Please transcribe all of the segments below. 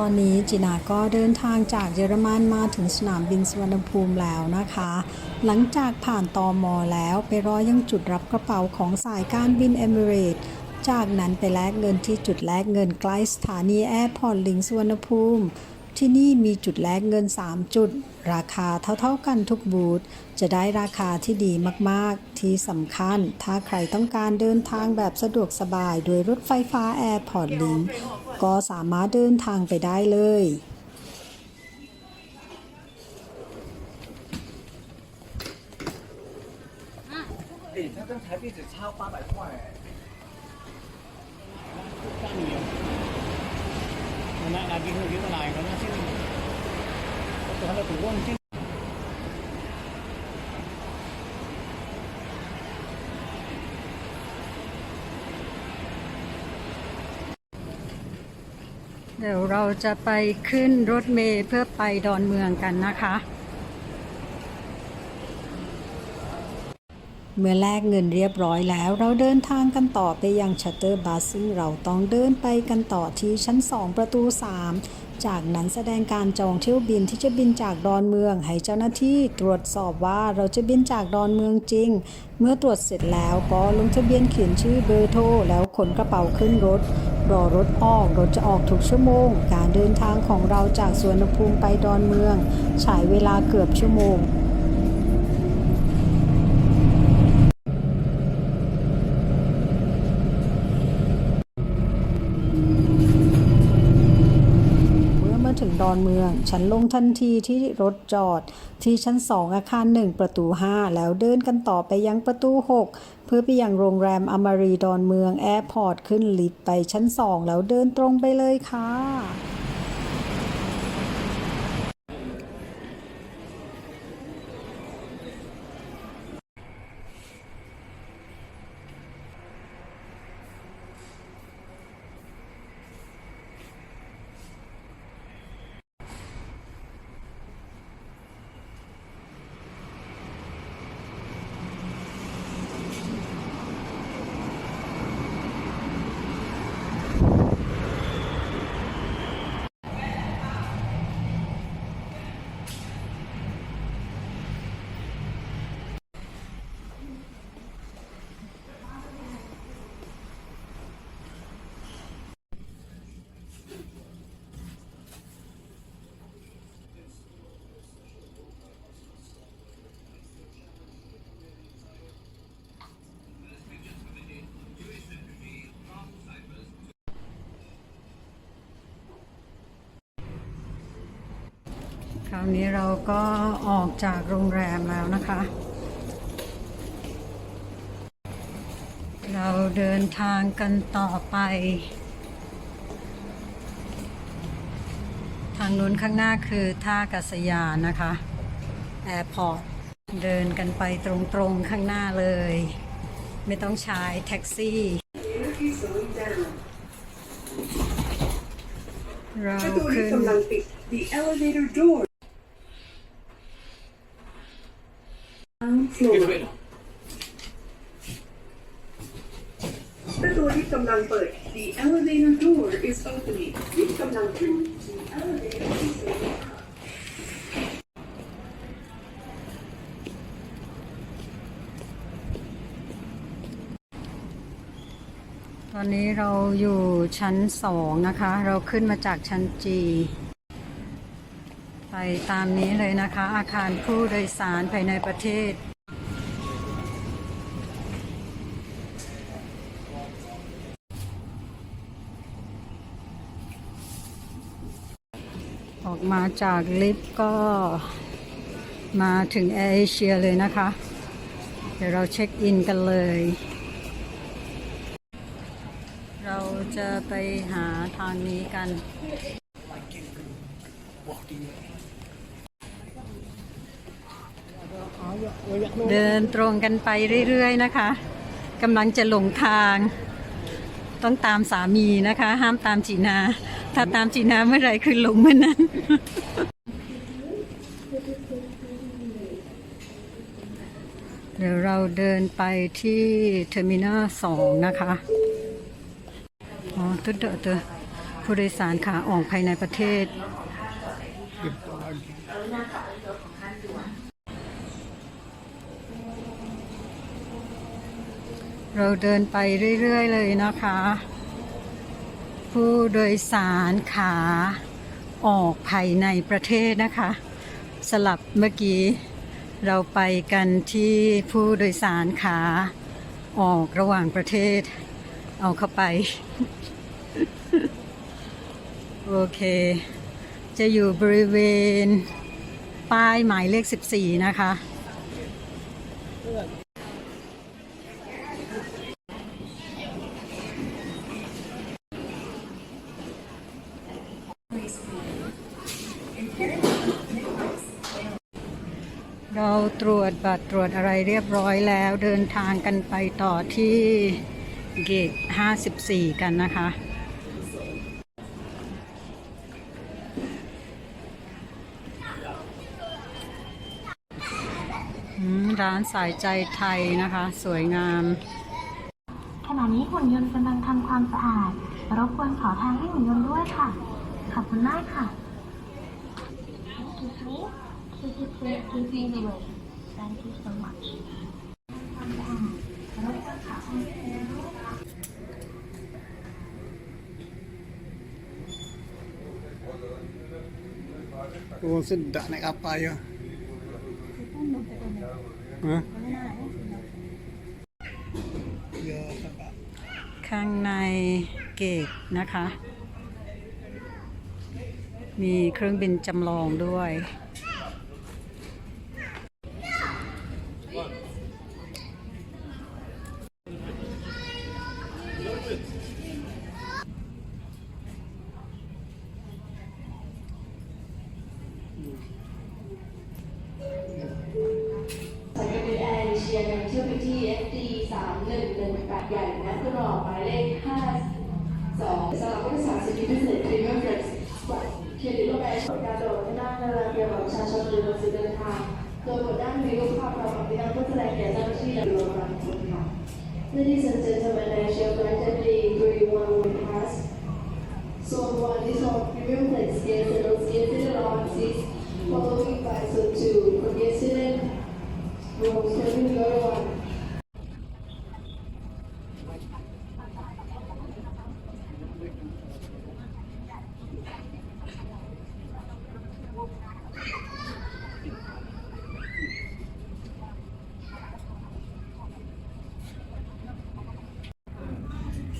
ตอนนี้จินาก็เดินทางจากเยอรมันมาถึงสนามบินสุวรรณภูมิแล้วนะคะ หลังจากผ่านตอมอแล้วไปรอยังจุดรับกระเป๋าของสายการบินเอมิเรตสจากนั้นไปแลกเงินที่จุดแลกเงินใกล้สถานีแอร์พอร์ตลิงสุวรรณภูมิ ที่นี่มีจุดแลกเงิน 3 จุด ราคาเท่าๆกันทุกบูธจะได้ราคาที่ดีมากๆ ที่สำคัญ ถ้าใครต้องการเดินทางแบบสะดวกสบาย โดยรถไฟฟ้า Airport Link ก็สามารถเดินทางไปได้เลย 哎，他跟台币只差八百块哎。那那今天几个来个那先，我做下来土问 เดี๋ยวเราจะไปขึ้นรถเมล์เพื่อไปดอนเมืองกันนะคะ เมื่อแลกเงินเรียบร้อยแล้ว เราเดินทางกันต่อไปยังชัตเตอร์บัสซึ่งเราต้องเดินไปกันต่อที่ชั้น 2 ประตู 3 จากนั้นแสดงการจองเที่ยวบินที่จะบินจากดอนเมือง ให้เจ้าหน้าที่ตรวจสอบว่าเราจะบินจากดอนเมืองจริง เมื่อตรวจเสร็จแล้วก็ลงทะเบียนเขียนชื่อเบอร์โทรแล้วขนกระเป๋าขึ้นรถ รอรถออก รถจะออกทุกชั่วโมง การเดินทางของเราจากสวนภูมิไปดอนเมือง ใช้เวลาเกือบชั่วโมงเมื่อมาถึงดอนเมือง ฉันลงทันทีที่รถจอด ที่ชั้น2องอาคาร1ประตู5แล้วเดินกันต่อไปยังประตู6 เพื่อไปยังโรงแรมอมารีดอนเมืองแอร์พอร์ตขึ้นลิฟต์ไปชั้นสองแล้วเดินตรงไปเลยค่ะ คราวนี้เราก็ออกจากโรงแรมแล้วนะคะ เราเดินทางกันต่อไป ทางนู้นข้างหน้าคือท่าอากาศยานนะคะแอร์พอร์ตเดินกันไปตรงๆข้างหน้าเลย ไม่ต้องใช้แท็กซี่เราประตูลิขึ้ฟนต์กำลังปิด The elevator door ประตูลิฟต์กำลังเปิด The elevator door is opening ลิฟต์กำลังขึ้น The elevator is opening ตอนนี้เราอยู่ชั้นสองนะคะ เราขึ้นมาจากชั้นจี ไปตามนี้เลยนะคะ อาคารผู้โดยสารภายในประเทศ ออกมาจากลิฟต์ก็มาถึงแอร์เอเชียเลยนะคะ เดี๋ยวเราเช็คอินกันเลย เราจะไปหาทางนี้กัน เดินตรงกันไปเรื่อยๆนะคะกำลังจะหลงทาง ต้องตามสามีนะคะ ห้ามตามจีนา ถ้าตามจีนาเมื่อไรคือหลงเมื่อนั้นเดี๋ยวเราเดินไปที่เทอร์มินอลสองนะคะ อ๋อตุ๊ดเดอเตอผู้โดยสารขาออกภายในประเทศ เราเดินไปเรื่อย ๆ เลยนะคะ ผู้โดยสารขาออกภายในประเทศนะคะ สลับเมื่อกี้ เราไปกันที่ผู้โดยสารขาออกระหว่างประเทศ เอาเข้าไป โอเค จะอยู่บริเวณ ป้ายหมายเลข 14 นะคะ เราตรวจบัตรตรวจอะไรเรียบร้อยแล้วเดินทางกันไปต่อที่เกต54 กันนะคะ ร้านสายใจไทยนะคะ สวยงาม ขณะนี้หุ่นยนต์กำลังทำความสะอาด รบกวนขอทางให้หุ่นยนต์ด้วยค่ะ ขอบคุณมากค่ะ Excuse me Could you please give me the way Thank you so much โอ้สุดดะในอัปปายะฮะเยอะสัก ข้างในเกตนะคะ มีเครื่องบินจำลองด้วย TFD 3118ใหญ่นะคุณออกหมายเลข52สำหรับผู้สาสิทธิพิเศษ Premium Flex บัตรเครดิตรูแบบการโดดที่นั่งในรเบียบประชาชนหรือหนังสืเดินทางโดยบทด้านมีรูปภาพเรากอบที่นั่งเพื่แสดงแก่เจ้าหน้าที่แงะบุคลากรค่ะ Ladies and gentlemen, I shall gladly agree one would pass. So one is on Premium Flex Gate 0 on 6 following by Zone 2 from yesterday, Rose 701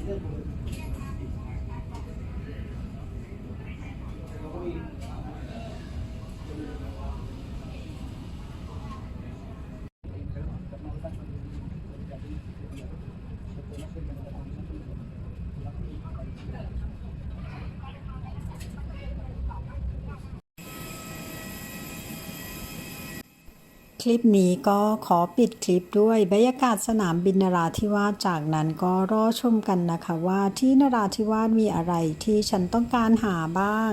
vencedor. คลิปนี้ก็ขอปิดคลิปด้วยบรรยากาศสนามบินนราธิวาสจากนั้นก็รอชมกันนะคะว่าที่นราธิวาสมีอะไรที่ฉันต้องการหาบ้าง